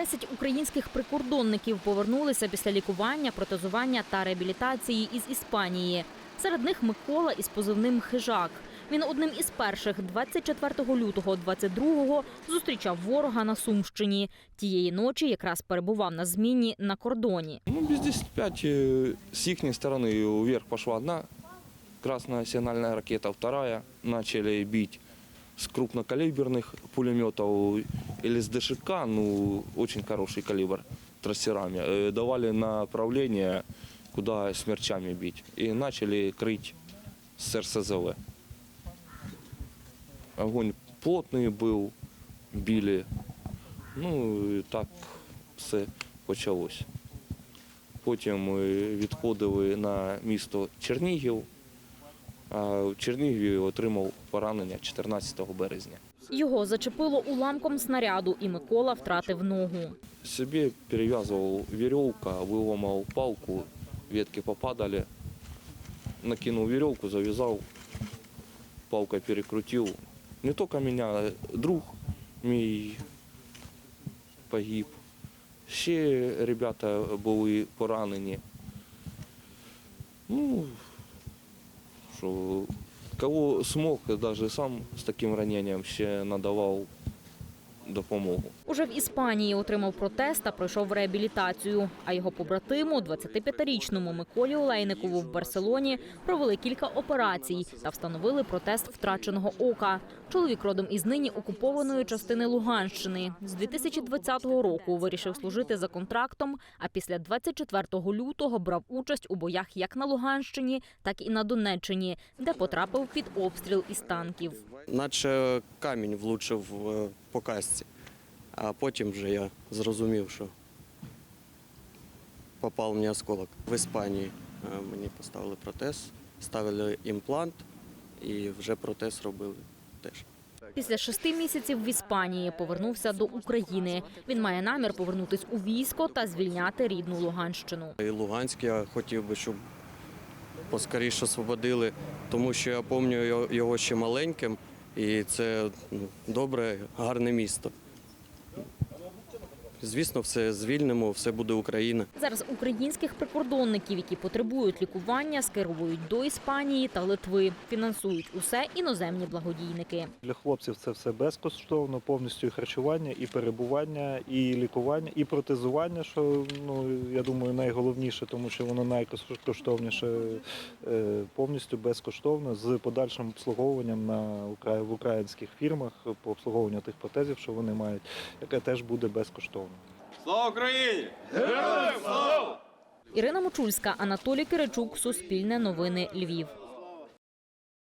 10 українських прикордонників повернулися після лікування, протезування та реабілітації із Іспанії. Серед них Микола із позивним Хижак. Він одним із перших 24 лютого 22-го зустрічав ворога на Сумщині. Тієї ночі якраз перебував на зміні на кордоні. Ну, без 10-5 э, с их вверх пошла одна красная сигнальная ракета, вторая. Начали бить с крупнокалиберных пулеметов или с ДШК, ну, очень хороший калибр трассерами. Э, Давали направление, куда смерчами бить. И начали крыть с РСЗВ. Огонь плотный был, били. Ну, і так все почалось. Потім ми відходили на місто Чернігів, а в Чернігові отримав поранення 14 березня. Його зачепило уламком снаряду, і Микола втратив ногу. Собі перев'язував вірьовка, виламав палку, ветки попадали, накинув вірьовку, зав'язав, палкою перекрутив. Не тільки мене, друг мій погиб. Ще ребята були поранені. Ну, що, кого смог, навіть сам з таким раненням ще надавав допомогу. Уже в Іспанії отримав протез та пройшов реабілітацію. А його побратиму, 25-річному Миколі Олейникову в Барселоні, провели кілька операцій та встановили протез втраченого ока. Чоловік родом із нині окупованої частини Луганщини. З 2020 року вирішив служити за контрактом, а після 24 лютого брав участь у боях як на Луганщині, так і на Донеччині, де потрапив під обстріл із танків. Наче камінь влучив е, по касті. А потім вже я зрозумів, що попав мені осколок. В Іспанії е, мені поставили протез, ставили імплант і вже протез робили теж. Після шести місяців в Іспанії повернувся до України. Він має намір повернутись у військо та звільняти рідну Луганщину. І Луганськ я хотів би, щоб поскоріше освободили, тому що я пам'ятаю його ще маленьким, і це ну, добре, гарне місто. Звісно, все звільнимо, все буде Україна. Зараз українських прикордонників, які потребують лікування, скеровують до Іспанії та Литви. Фінансують усе іноземні благодійники. Для хлопців це все безкоштовно, повністю і харчування, і перебування, і лікування, і протезування, що ну я думаю найголовніше, тому що воно найкоштовніше, е, повністю безкоштовно з подальшим обслуговуванням на в українських фірмах по обслуговуванню тих протезів, що вони мають, яке теж буде безкоштовно. Слава Україні! Ірина Мочульська, Анатолій Киричук, Суспільне новини Львів.